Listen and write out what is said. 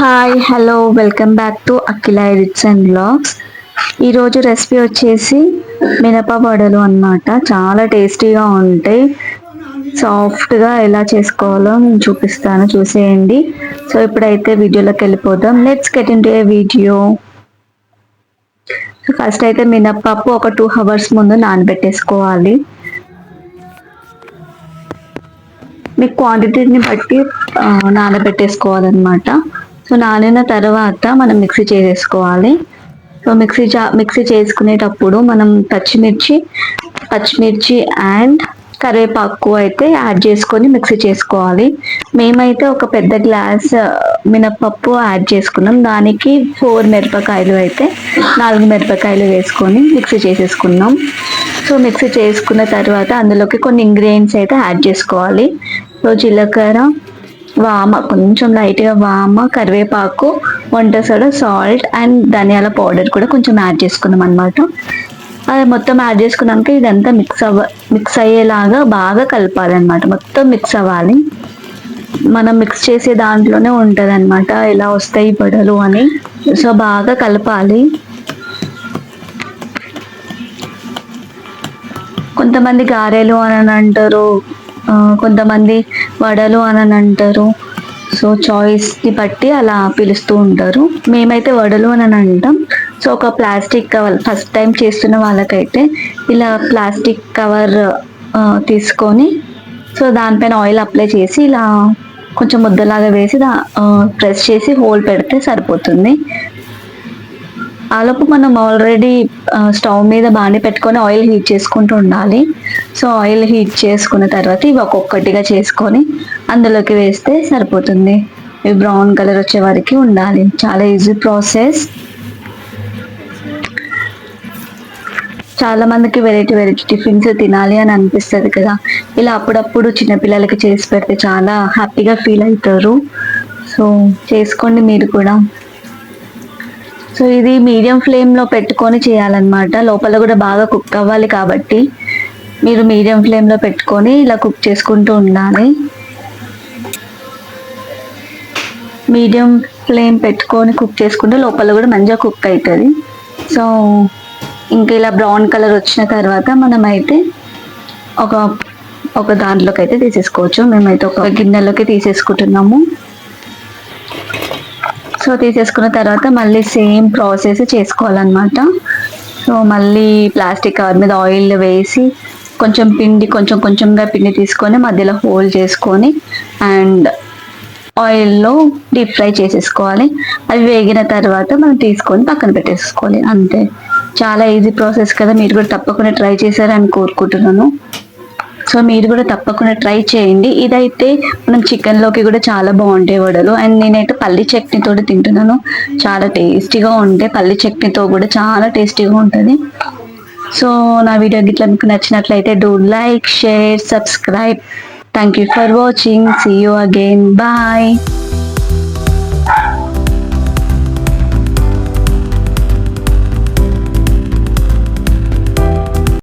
Hi hello welcome back to Akhila edits and blogs ఈరోజు recipe వచ్చేసి మినప వడలు అన్నమాట. చాలా టేస్టీగా ఉంటాయి. సాఫ్ట్గా ఎలా చేసుకోవాలో నేను చూపిస్తాను. చూసేయండి. సో ఇప్పుడైతే వీడియోలోకి వెళ్ళిపోదాం. Let's get in a video first అయితే మినప్పప్పు ఒక టూ అవర్స్ ముందు నానబెట్టేసుకోవాలి. మీ క్వాంటిటీని బట్టి నానబెట్టేసుకోవాలన్నమాట. సో నానిన తర్వాత మనం మిక్సీ చేసేసుకోవాలి. సో మిక్సీ చా మిక్సీ చేసుకునేటప్పుడు మనం పచ్చిమిర్చి పచ్చిమిర్చి అండ్ కరివేపాకు అయితే యాడ్ చేసుకొని మిక్సీ చేసుకోవాలి. మేమైతే ఒక పెద్ద గ్లాస్ మినపప్పు యాడ్ చేసుకున్నాం. దానికి ఫోర్ మిరపకాయలు అయితే నాలుగు మిరపకాయలు వేసుకొని మిక్సీ చేసేసుకున్నాం. సో మిక్సీ చేసుకున్న తర్వాత అందులోకి కొన్ని ఇంగ్రీడియంట్స్ అయితే యాడ్ చేసుకోవాలి. సో జీలకర్ర వామ కొంచెం లైట్గా వామ కరివేపాకు వంట సోడా సాల్ట్ అండ్ ధనియాల పౌడర్ కూడా కొంచెం యాడ్ చేసుకున్నాం అనమాట అది మొత్తం యాడ్ చేసుకున్నాక ఇదంతా మిక్స్ అవ్వ మిక్స్ అయ్యేలాగా బాగా కలపాలన్నమాట. మొత్తం మిక్స్ అవ్వాలి. మనం మిక్స్ చేసే దాంట్లోనే ఉంటుంది అనమాట ఎలా వస్తాయి బడలు అని. సో బాగా కలపాలి. కొంతమంది గారెలు అని అంటారు. కొంతమంది వడలు అని అంటారు. సో చాయిస్ని బట్టి అలా పిలుస్తూ ఉంటారు. మేమైతే వడలు అని అంటాం. సో ఒక ప్లాస్టిక్ కవర్ ఫస్ట్ టైం చేస్తున్న వాళ్ళకైతే ఇలా ప్లాస్టిక్ కవర్ తీసుకొని సో దానిపైన ఆయిల్ అప్లై చేసి ఇలా కొంచెం ముద్దలాగా వేసి ప్రెస్ చేసి హోల్ పెడితే సరిపోతుంది. ఆలోపు మనం ఆల్రెడీ స్టవ్ మీద బాగానే పెట్టుకొని ఆయిల్ హీట్ చేసుకుంటూ ఉండాలి. సో ఆయిల్ హీట్ చేసుకున్న తర్వాత ఇవి ఒక్కొక్కటిగా చేసుకొని అందులోకి వేస్తే సరిపోతుంది. ఇవి బ్రౌన్ కలర్ వచ్చే వరకు ఉండాలి. చాలా ఈజీ ప్రాసెస్ చాలా మందికి వెరైటీ వెరైటీ టిఫిన్స్ తినాలి అని అనిపిస్తుంది కదా. ఇలా అప్పుడప్పుడు చిన్నపిల్లలకి చేసి పెడితే చాలా హ్యాపీగా ఫీల్ అవుతారు. సో చేసుకోండి మీరు కూడా. సో ఇది మీడియం ఫ్లేమ్లో పెట్టుకొని చేయాలన్నమాట. లోపల కూడా బాగా కుక్ అవ్వాలి కాబట్టి మీరు మీడియం ఫ్లేమ్లో పెట్టుకొని ఇలా కుక్ చేసుకుంటూ ఉండాలి. మీడియం ఫ్లేమ్ పెట్టుకొని కుక్ చేసుకుంటే లోపల కూడా మంచిగా కుక్ అవుతుంది సో ఇంకా ఇలా బ్రౌన్ కలర్ వచ్చిన తర్వాత మనం అయితే ఒక ఒక దాంట్లోకి అయితే తీసేసుకోవచ్చు. మేమైతే ఒక గిన్నెలోకి తీసేసుకుంటున్నాము. సో తీసేసుకున్న తర్వాత మళ్ళీ సేమ్ ప్రాసెస్ చేసుకోవాలన్నమాట. సో మళ్ళీ ప్లాస్టిక్ కవర్ మీద ఆయిల్ వేసి కొంచెం పిండి కొంచెం కొంచెంగా పిండి తీసుకొని మధ్యలో హోల్ చేసుకొని అండ్ ఆయిల్లో డీప్ ఫ్రై చేసేసుకోవాలి. అవి వేగిన తర్వాత మనం తీసుకొని పక్కన పెట్టేసుకోవాలి. అంతే. చాలా ఈజీ ప్రాసెస్ కదా. మీరు కూడా తప్పకుండా ట్రై చేశారని కోరుకుంటున్నాను. సో మీరు కూడా తప్పకుండా ట్రై చేయండి. ఇదైతే మనం చికెన్లోకి కూడా చాలా బాగుంటాయి వడలు. అండ్ నేనైతే పల్లి చట్నీతో తింటున్నాను. చాలా టేస్టీగా ఉంటాయి పల్లి చట్నీతో కూడా చాలా టేస్టీగా ఉంటుంది. సో నా వీడియో గిట్ల మీకు నచ్చినట్లయితే do like share subscribe thank you for watching see you again bye